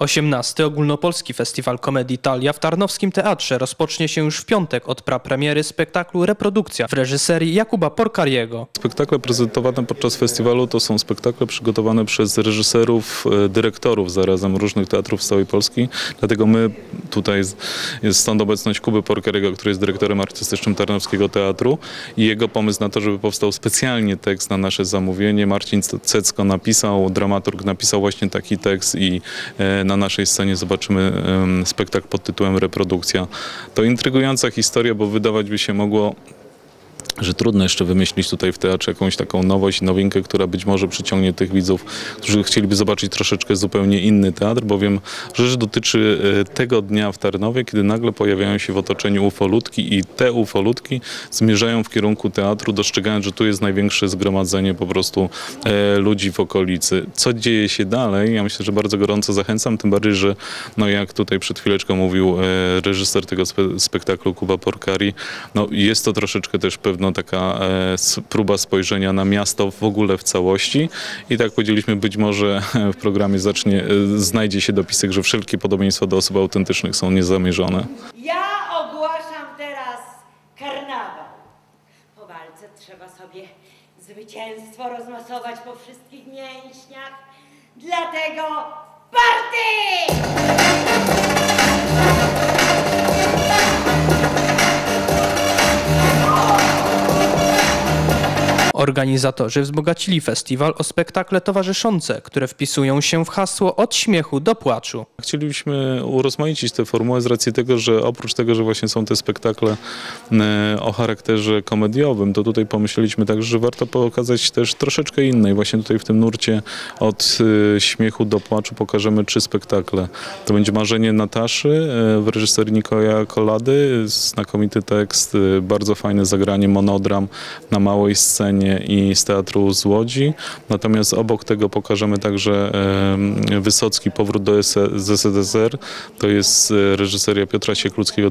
18. Ogólnopolski Festiwal Komedii Italia w Tarnowskim Teatrze rozpocznie się już w piątek od prapremiery spektaklu Reprodukcja w reżyserii Jakuba Porcariego. Spektakle prezentowane podczas festiwalu to są spektakle przygotowane przez reżyserów, e, dyrektorów zarazem różnych teatrów z całej Polski. Dlatego my tutaj jest stąd obecność Kuby Porcariego, który jest dyrektorem artystycznym Tarnowskiego Teatru i jego pomysł na to, żeby powstał specjalnie tekst na nasze zamówienie. Marcin Cecko napisał, dramaturg napisał właśnie taki tekst i e, na naszej scenie zobaczymy spektakl pod tytułem Reprodukcja. To intrygująca historia, bo wydawać by się mogło że trudno jeszcze wymyślić tutaj w teatrze jakąś taką nowość, nowinkę, która być może przyciągnie tych widzów, którzy chcieliby zobaczyć troszeczkę zupełnie inny teatr, bowiem rzecz dotyczy e, tego dnia w Tarnowie, kiedy nagle pojawiają się w otoczeniu ufolutki i te ufolutki zmierzają w kierunku teatru, dostrzegając, że tu jest największe zgromadzenie po prostu e, ludzi w okolicy. Co dzieje się dalej? Ja myślę, że bardzo gorąco zachęcam, tym bardziej, że no jak tutaj przed chwileczką mówił e, reżyser tego spe, spektaklu Kuba Porcari, no jest to troszeczkę też pewno taka e, próba spojrzenia na miasto w ogóle w całości i tak powiedzieliśmy, być może w programie zacznie, e, znajdzie się dopisek, że wszelkie podobieństwa do osób autentycznych są niezamierzone. Ja ogłaszam teraz karnawał. Po walce trzeba sobie zwycięstwo rozmasować po wszystkich mięśniach. Dlatego party! Organizatorzy wzbogacili festiwal o spektakle towarzyszące, które wpisują się w hasło od śmiechu do płaczu. Chcielibyśmy urozmaicić tę formułę z racji tego, że oprócz tego, że właśnie są te spektakle e, o charakterze komediowym, to tutaj pomyśleliśmy także, że warto pokazać też troszeczkę innej. Właśnie tutaj w tym nurcie od e, śmiechu do płaczu pokażemy trzy spektakle. To będzie Marzenie Nataszy e, w reżyserii Nikola Kolady, znakomity tekst, bardzo fajne zagranie, monodram na małej scenie i z teatru z Łodzi. Natomiast obok tego pokażemy także e, Wysocki Powrót do S- z SSSR. To jest e, reżyseria Piotra Siekluckiego,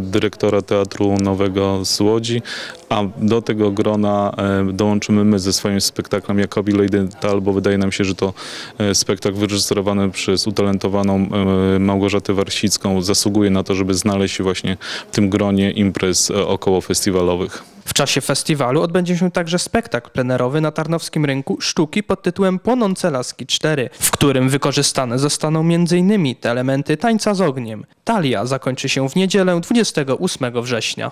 dyrektora, Teatru Nowego z Łodzi. A do tego grona e, dołączymy my ze swoim spektaklem Jakobi Leidenthal, bo wydaje nam się, że to e, spektakl wyreżyserowany przez utalentowaną e, Małgorzatę Warsicką zasługuje na to, żeby znaleźć się właśnie w tym gronie imprez e, około festiwalowych. W czasie festiwalu odbędzie się także spektakl plenerowy na Tarnowskim Rynku sztuki pod tytułem Płonące Laski 4, w którym wykorzystane zostaną m.in. te elementy tańca z ogniem. Talia zakończy się w niedzielę 28 września.